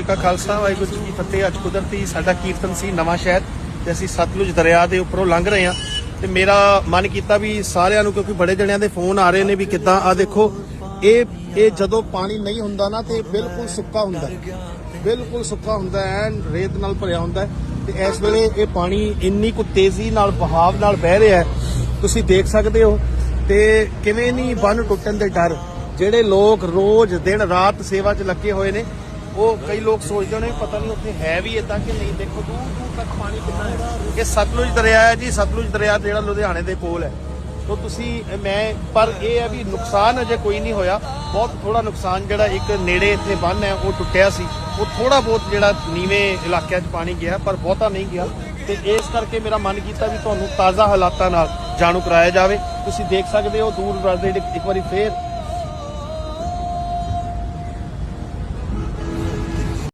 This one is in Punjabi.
ਜੀ ਕਾ ਖਾਲਸਾ, ਵਾਹਿਗੁਰੂ ਜੀ ਕੀ ਫਤਿਹ। ਅੱਜ ਕੁਦਰਤੀ ਸਾਡਾ ਕੀਰਤਨ ਸੀ ਨਵਾਂ ਸ਼ਹਿਰ ਤੇ ਅਸੀਂ ਸਤਲੁਜ ਦਰਿਆ ਦੇ ਉੱਪਰੋਂ ਲੰਘ ਰਹੇ ਹਾਂ। ਤੇ ਮੇਰਾ ਮਨ ਕੀਤਾ ਵੀ ਸਾਰਿਆਂ ਨੂੰ, ਕਿਉਂਕਿ ਬੜੇ ਜਣਿਆਂ ਦੇ ਫੋਨ ਆ ਰਹੇ ਨੇ ਵੀ ਕਿੱਦਾਂ ਆ ਦੇਖੋ, ਇਹ ਇਹ ਜਦੋਂ ਪਾਣੀ ਨਹੀਂ ਹੁੰਦਾ ਨਾ, ਤੇ ਬਿਲਕੁਲ ਸੁੱਕਾ ਹੁੰਦਾ ਬਿਲਕੁਲ ਸੁੱਕਾ ਹੁੰਦਾ ਹੈ ਰੇਤ ਨਾਲ ਭਰਿਆ ਹੁੰਦਾ ਤੇ ਇਸ ਵੇਲੇ ਇਹ ਪਾਣੀ ਇੰਨੀ ਕੁ ਤੇਜ਼ੀ ਨਾਲ ਬਹਾਵ ਨਾਲ ਵਹਿ ਰਿਹਾ ਹੈ। ਤੁਸੀਂ ਦੇਖ ਸਕਦੇ ਹੋ, ਤੇ ਕਿਵੇਂ ਨਹੀਂ ਬੰਨ ਟੁੱਟਣ ਦੇ ਡਰ, ਜਿਹੜੇ ਲੋਕ ਰੋਜ਼ ਦਿਨ ਰਾਤ ਸੇਵਾ 'ਚ ਲੱਗੇ ਹੋਏ ਨੇ ਉਹ ਕਈ ਲੋਕ ਸੋਚਦੇ ਨੇ, ਪਤਾ ਨਹੀਂ ਉੱਥੇ ਹੈ ਵੀ ਇਦਾਂ ਕਿ ਨਹੀਂ, ਦੇਖੋ ਦੂਰ ਦੂਰ ਤੱਕ ਪਾਣੀ ਕਿੰਨਾ ਹੈ। ਇਹ ਸਤਲੁਜ ਦਰਿਆ ਹੈ ਜੀ, ਸਤਲੁਜ ਦਰਿਆ ਜਿਹੜਾ ਲੁਧਿਆਣੇ ਦੇ ਕੋਲ ਹੈ। ਤੋ ਤੁਸੀਂ ਮੈਂ, ਪਰ ਇਹ ਹੈ ਵੀ ਨੁਕਸਾਨ ਅਜੇ ਕੋਈ ਨਹੀਂ ਹੋਇਆ। ਬਹੁਤ ਥੋੜਾ ਨੁਕਸਾਨ ਜਿਹੜਾ ਇੱਕ ਨੇੜੇ ਇੱਥੇ ਬੰਨ ਹੈ, ਉਹ ਟੁੱਟਿਆ ਸੀ। ਉਹ ਥੋੜਾ ਬਹੁਤ ਜਿਹੜਾ ਨੀਵੇਂ ਇਲਾਕਿਆਂ 'ਚ ਪਾਣੀ ਗਿਆ, ਪਰ ਬਹੁਤਾ ਨਹੀਂ ਗਿਆ। ਤੇ ਇਸ ਕਰਕੇ ਮੇਰਾ ਮਨ ਕੀਤਾ ਵੀ ਤੁਹਾਨੂੰ ਤਾਜ਼ਾ ਹਾਲਾਤਾਂ ਨਾਲ ਜਾਣੂ ਕਰਾਇਆ ਜਾਵੇ। ਤੁਸੀਂ ਦੇਖ ਸਕਦੇ ਹੋ, ਦੂਰ ਦਰਾਡੇ ਇੱਕ ਵਾਰੀ ਫੇਰ